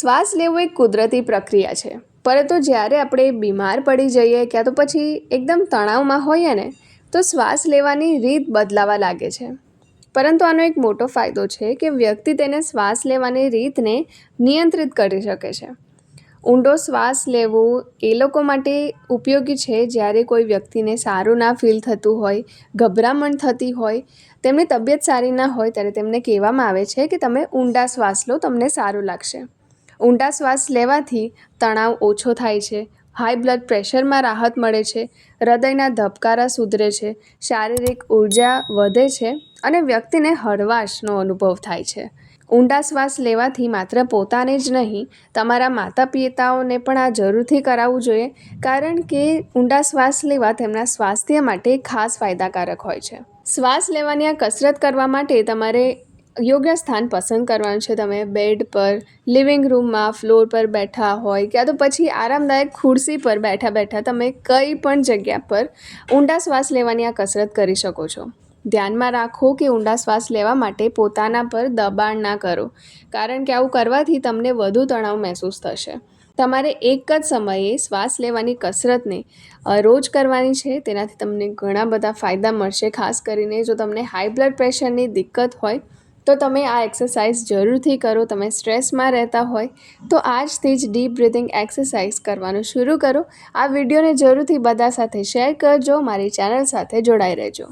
શ્વાસ લેવો એક કુદરતી પ્રક્રિયા છે. પરંતુ જ્યારે આપણે બીમાર પડી જઈએ ક્યાં તો પછી એકદમ તણાવમાં હોઈએ ને, તો શ્વાસ લેવાની રીત બદલાવા લાગે છે. પરંતુ આનો એક મોટો ફાયદો છે કે વ્યક્તિ તેને શ્વાસ લેવાની રીતને નિયંત્રિત કરી શકે છે. ઊંડો શ્વાસ લેવો એ લોકો માટે ઉપયોગી છે જ્યારે કોઈ વ્યક્તિને સારું ના ફીલ થતું હોય, ગભરામણ થતી હોય, તેમની તબિયત સારી ના હોય ત્યારે તેમને કહેવામાં આવે છે કે તમે ઊંડા શ્વાસ લો, તમને સારું લાગશે. ઊંડા શ્વાસ લેવાથી તણાવ ઓછો થાય છે. હાઈ બ્લડ પ્રેશરમાં રાહત મળે છે. હૃદયના ધબકારા સુધરે છે. શારીરિક ઊર્જા વધે છે અને વ્યક્તિને હળવાશનો અનુભવ થાય છે. ઊંડા શ્વાસ લેવાથી માત્ર પોતાને જ નહીં, તમારા માતા પિતાઓને પણ આ જરૂરથી કરાવવું જોઈએ, કારણ કે ઊંડા શ્વાસ લેવા તેમના સ્વાસ્થ્ય માટે ખાસ ફાયદાકારક હોય છે. શ્વાસ લેવાની આ કસરત કરવા માટે તમારે યોગ્ય સ્થાન પસંદ કરવાનું છે. તમે બેડ પર, લિવિંગ રૂમમાં, ફ્લોર પર બેઠા હોય ક્યાં તો પછી આરામદાયક ખુરશી પર બેઠા બેઠા તમે કંઈ પણ જગ્યા પર ઊંડા શ્વાસ લેવાની આ કસરત કરી શકો છો. ધ્યાનમાં રાખો કે ઊંડા શ્વાસ લેવા માટે પોતાના પર દબાણ ના કરો, કારણ કે આવું કરવાથી તમને વધુ તણાવ મહેસૂસ થશે. તમારે એક જ સમયે શ્વાસ લેવાની કસરતને રોજ કરવાની છે. તેનાથી તમને ઘણા બધા ફાયદા મળશે, ખાસ કરીને જો તમને હાઈ બ્લડ પ્રેશરની દિક્કત હોય તો તમે આ એક્સરસાઇઝ જરૂરથી કરો. તમે સ્ટ્રેસમાં રહેતા હોય તો આજથી જ ડીપ બ્રિથિંગ એક્સરસાઇઝ કરવાનું શરૂ કરો. આ વિડીયોને જરૂરથી બધા સાથે શેર કરજો. મારી ચેનલ સાથે જોડાઈ રહેજો.